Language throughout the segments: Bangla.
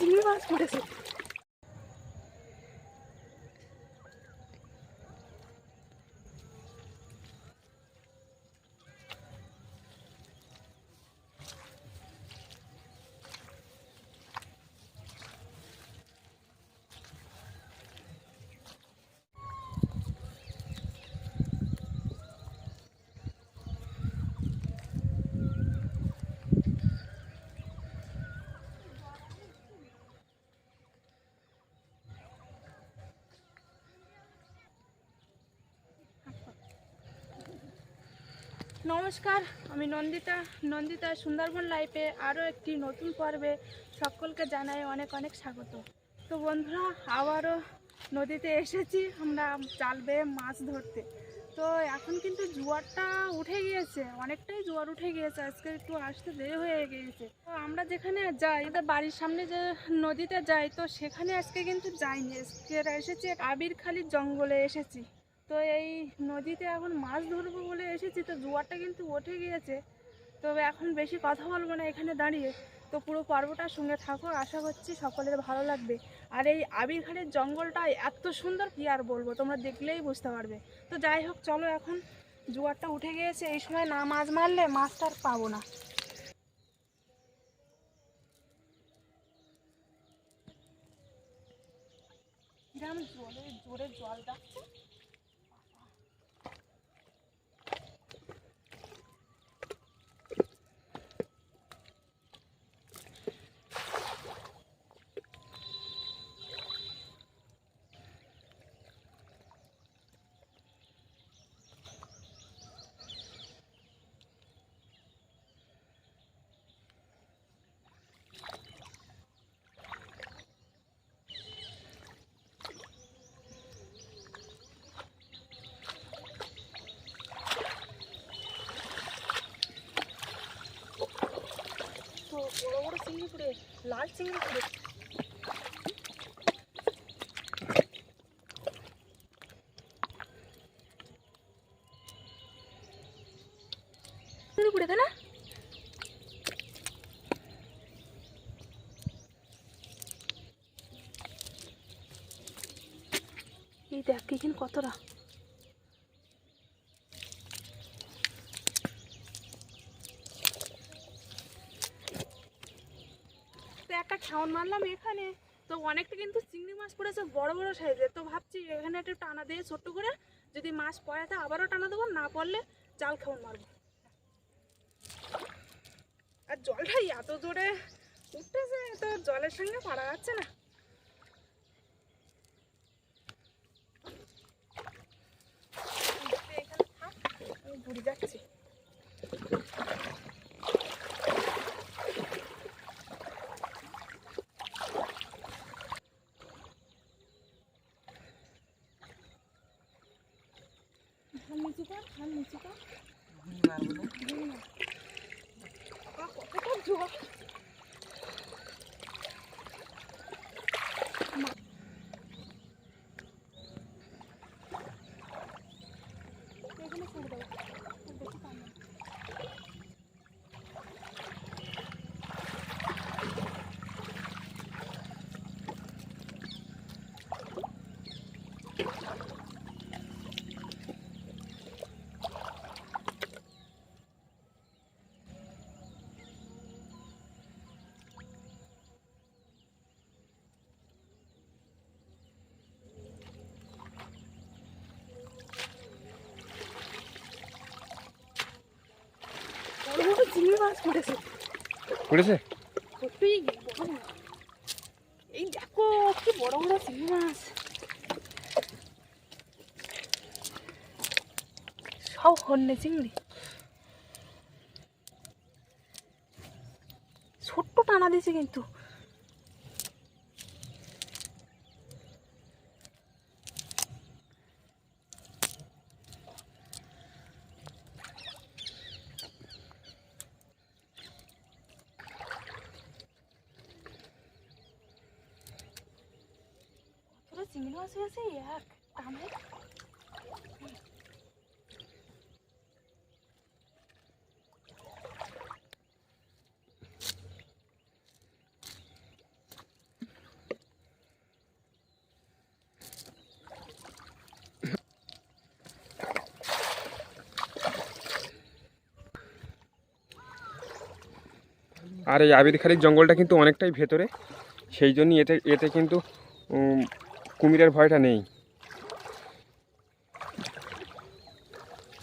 বড় বড় চিংড়ি মাছ পড়েছে নমস্কার, আমি নন্দিতা। নন্দিতা সুন্দরবন লাইফে আরও একটি নতুন পর্বে সকলকে জানাই অনেক অনেক স্বাগত। তো বন্ধুরা, আবারও নদীতে এসেছি আমরা জাল বেয়ে মাছ ধরতে। তো এখন কিন্তু জোয়ারটা উঠে গিয়েছে, অনেকটাই জোয়ার উঠে গিয়েছে, আজকে একটু আসতে দেরি হয়ে গিয়েছে। তো আমরা যেখানে যাই, আমাদের বাড়ির সামনে যে নদীতে যাই, তো সেখানে আজকে কিন্তু যাইনি। আজকে এসেছি আবিরখালির জঙ্গলে এসেছি। তো এই নদীতে এখন মাছ ধরবো বলে এসেছি, তো জোয়ারটা কিন্তু উঠে গিয়েছে। তবে এখন বেশি কথা বলব না, এখানে দাঁড়িয়ে। তো পুরো পর্বটার সঙ্গে থাকো, আশা করছি সকলের ভালো লাগবে। আর এই আবিরখানের জঙ্গলটা এত সুন্দর, কি আর বলব? তোমরা দেখলেই বুঝতে পারবে। তো যাই হোক, চলো এখন। জোয়ারটা উঠে গিয়েছে, এই সময় না মাছ মারলে মাছটা আর পাবো না। কিরম জলে জোরে জল যাচ্ছে তো বড় বড় চিংড়ি পড়ে লাল চিংড়ি পড়ে না? এই দেখ এখানে কতটা একটা মারলাম এখানে। তো অনেকটা কিন্তু চিংড়ি মাছ পড়েছে বড় বড় সাইজে। তো ভাবছি এখানে একটু টানা দিয়ে ছোট্ট করে যদি মাছ পড়ে তা আবারও টানা দেবো, না পড়লে জাল খাওয়ান মারবো। আর জলটাই এত জোরে উঠতেছে, তো জলের সঙ্গে পারা যাচ্ছে না। come on. মাছ পড়েছে পড়েছে এই দেখো কি বড় বড় চিংড়ি মাছ। সব হন্যে চিংড়ি। ছোট্ট টানা দিয়েছে কিন্তু। আর এই আবিরখালির জঙ্গলটা কিন্তু অনেকটাই ভেতরে সেই জন্যই এতে এতে কিন্তু কুমিরের ভয়টা নেই।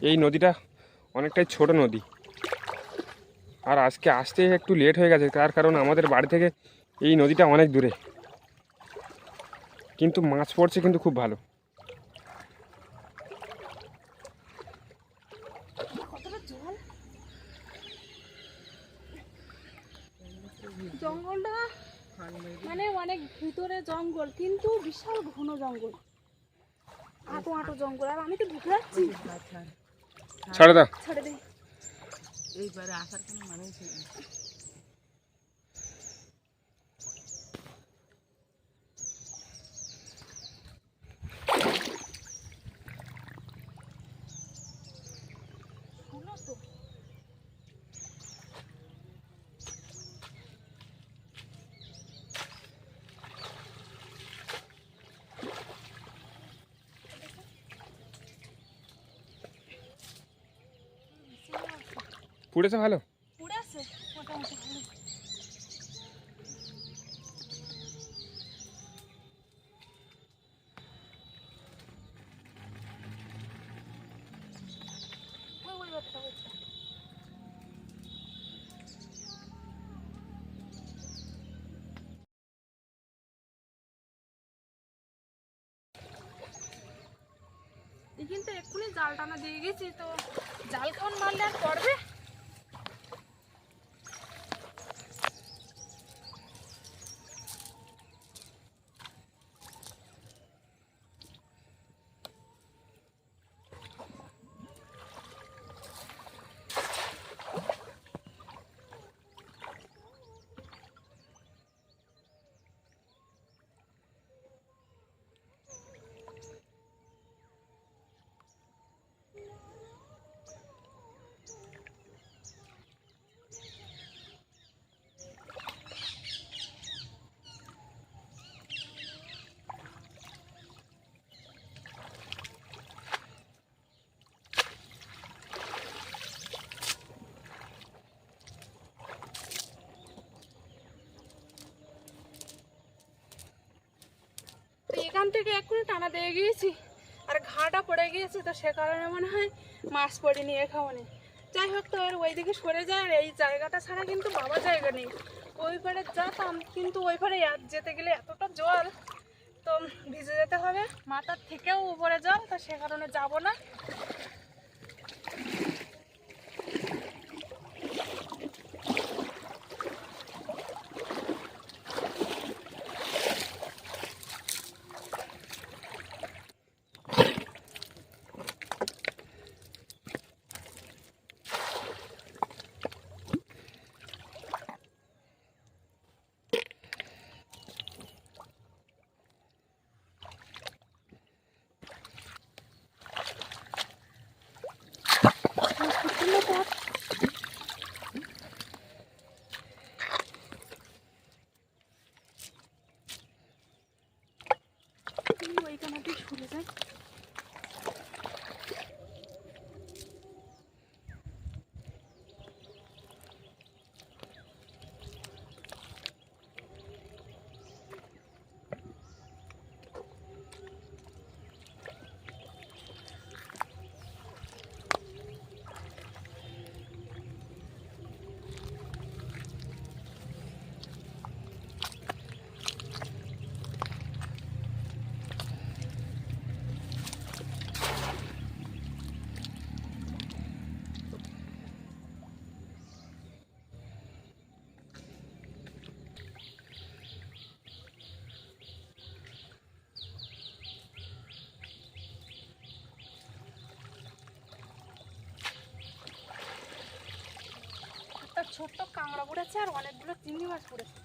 এই নদীটা অনেকটাই ছোট নদী। আর আজকে আসতে একটু লেট হয়ে গেছে, তার কারণ আমাদের বাড়ি থেকে এই নদীটা অনেক দূরে। কিন্তু মাছ পড়ছে কিন্তু খুব ভালো। জঙ্গলটা মানে অনেক ভিতরে জঙ্গল কিন্তু বিশাল ঘন জঙ্গল। আটো আটো জঙ্গল। আর আমি তো ঢুকে যাচ্ছি। ছাড়ে দাও। ছাড়ে দিই এইবারে আসার কোনো মানুষ নেই। পুড়েছে ভালো? কিন্তু এক্ষুনি জাল টানা দিয়ে গেছি তো জাল খাওয়ান মারলে আর পড়বে? তো এখান থেকে এক্ষুনি টানা দিয়ে গিয়েছি। আর ঘাটা পড়ে গিয়েছে তো সে কারণে মনে হয় মাছ পড়িনি এখানে। যাই হোক তো ওই দিকে সরে যায় আর এই জায়গাটা ছাড়া কিন্তু বাবা জায়গা নেই। ওই পারে যেতাম, কিন্তু ওই পারে যেতে গেলে এতটা জল, তো ভিজে যেতে হবে। মাথার থেকেও উপরে জল, তো সে কারণে যাব না ওইখানে দিয়ে সরে যায় একটা ছোট্ট কাঁকড়া পড়েছে আর অনেকগুলো চিংড়ি মাছ পড়েছে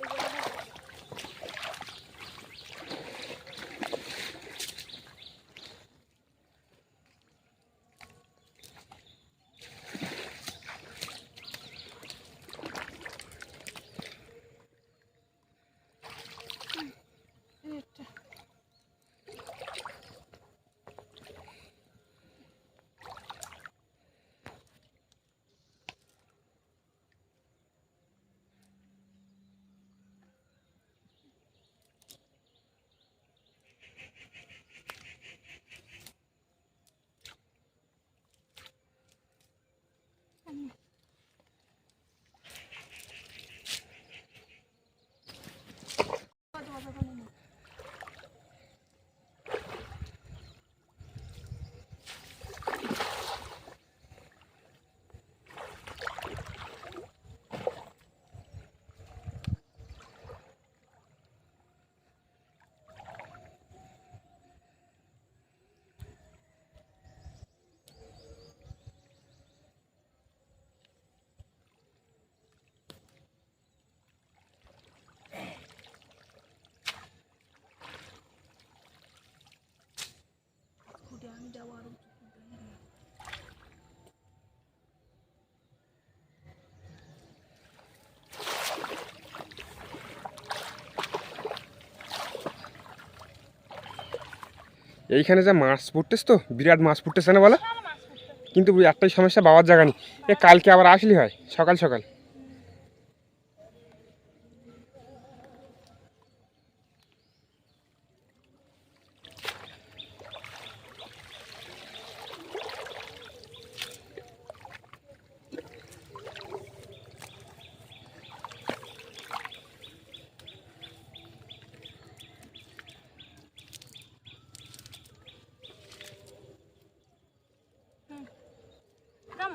এই জায়গাটায় হুম, এই একটা। এইখানে যা মাছ পড়তেছ তো, বিরাট মাছ পড়তেছে না বলো? কিন্তু একটাই সমস্যা, বাবার জায়গা নেই। এ কালকে আবার আসলি হয়, সকাল সকাল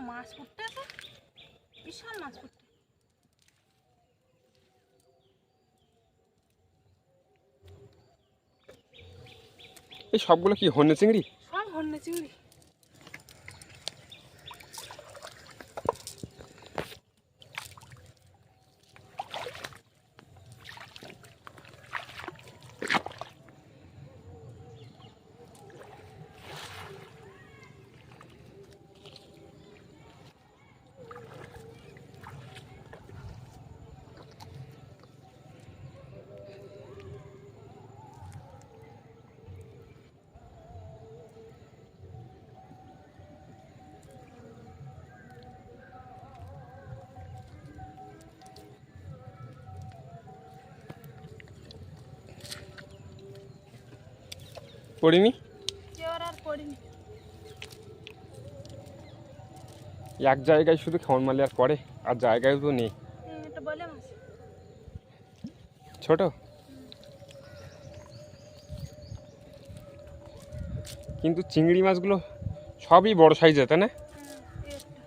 না মাছ পড়তে তো বিশাল মাছ পড়তে এই সবগুলো কি হন্যে চিংড়ি সব হন্যে চিংড়ি পড়িনি? এক জায়গায় শুধু খাওয়ান মালি আর পড়ে আর জায়গায় তো নেই। ছোট? কিন্তু চিংড়ি মাছগুলো সবই বড় সাইজ তাই না হুম, এই একটা।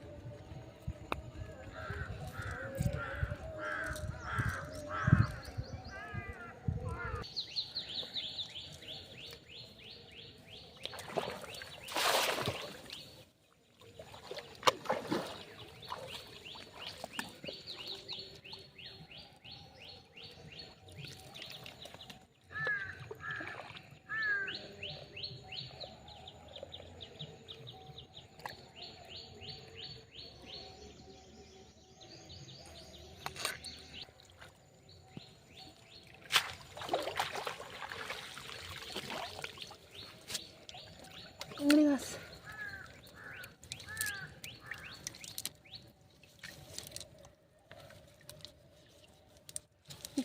চিংড়ি মাছ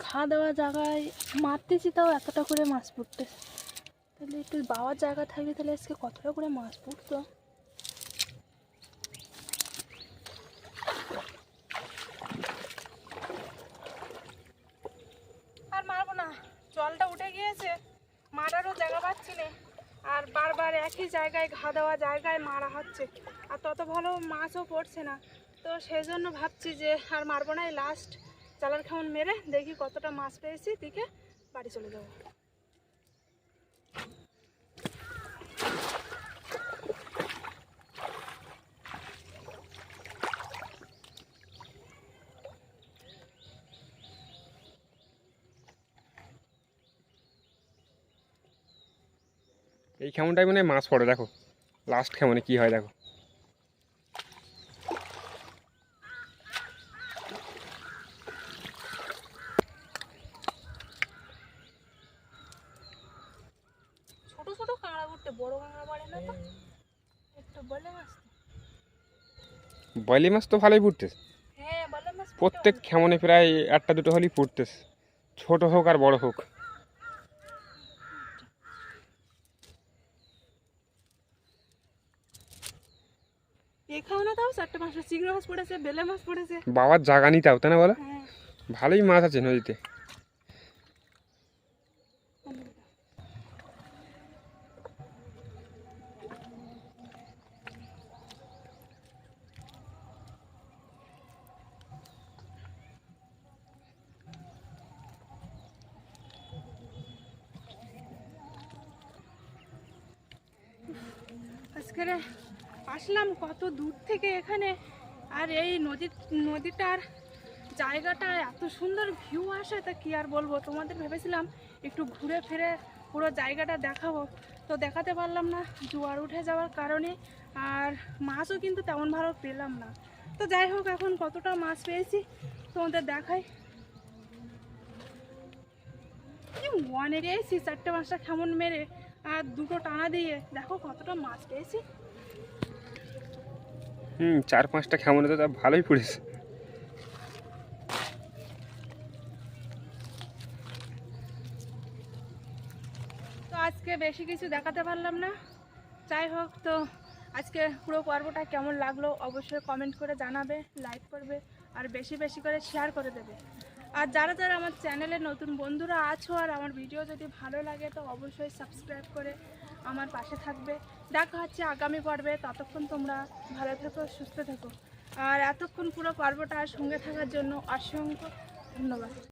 ঘা দেওয়া জায়গায় মারতেছি তাও এতটা করে মাছ পড়তেছে তাহলে একটু বাবার জায়গা থাকলে তাহলে আজকে কতটা করে মাছ পড়তো? আর মারবো না, জলটা উঠে গিয়েছে, মারারও জায়গা পাচ্ছি না। আর বারবার একই জায়গায় ঘা দেওয়া জায়গায় মারা হচ্ছে। আর তত ভালো মাছও পড়ছে না। তো সেই জন্য ভাবছি যে আর মারবো না লাস্ট জালার খাউন মেরে দেখি কতটা মাছ পেয়েছি দিকে বাড়ি চলে যাব। এই কেমনটাই মানে মাছ পড়ে, দেখো। লাস্ট কেমনে কি হয়, দেখো ছোট ছোট কাঁকড়া উঠতে বড় কাঁকড়া পড়ে না তো একটু বলে মাছ তো। বয়লি মাছ তো ভালোই ফুটতেছে। হ্যাঁ বলে প্রত্যেক খেমনে প্রায় একটা দুটো হলেই ফুটতেছে। ছোট হোক আর বড় হোক। বাবার জাগানি তাও চারটে পাঁচটা চিংড়ি মাছ পড়েছে বেলে মাছ পড়েছে। বাবার জায়গা নিতে তাই না বলো? হ্যাঁ। ভালোই মাছ আছে নদীতে আজকে রে আসলাম কত দূর থেকে এখানে। আর এই নদী নদীটার জায়গাটা এত সুন্দর ভিউ আসে, তা কি আর বলব? তোমাদের ভেবেছিলাম একটু ঘুরে ফিরে পুরো জায়গাটা দেখাবো। তো দেখাতে পারলাম না, জোয়ার উঠে যাওয়ার কারণে, আর মাছও কিন্তু তেমন ভালো পেলাম না। তো যাই হোক, এখন কতটা মাছ পেয়েছি, তোমাদের দেখাই। কি অনেক এসেছি চারটে পাঁচটা কেমন মেরে, আর দুটো টানা দিয়ে, দেখো কতটা মাছ পেয়েছি। হুম, চার পাঁচটা কেমন তো তা ভালোই পড়েছে। তো আজকে বেশি কিছু দেখাতে পারলাম না। যাই হোক, তো আজকে পুরো পর্বটা কেমন লাগল অবশ্যই কমেন্ট করে জানাবে লাইক করবে, আর বেশি বেশি করে শেয়ার করে দেবে। আর যারা যারা আমার চ্যানেলে নতুন বন্ধুরা আছো আর আমার ভিডিও যদি ভালো লাগে, তো অবশ্যই সাবস্ক্রাইব করে আমার পাশে থাকবে। দেখা হচ্ছে আগামী পর্বে। ততক্ষণ তোমরা ভালো থেকো, সুস্থ থেকো। আর এতক্ষণ পুরো পর্বটা সঙ্গে থাকার জন্য অসংখ্য ধন্যবাদ।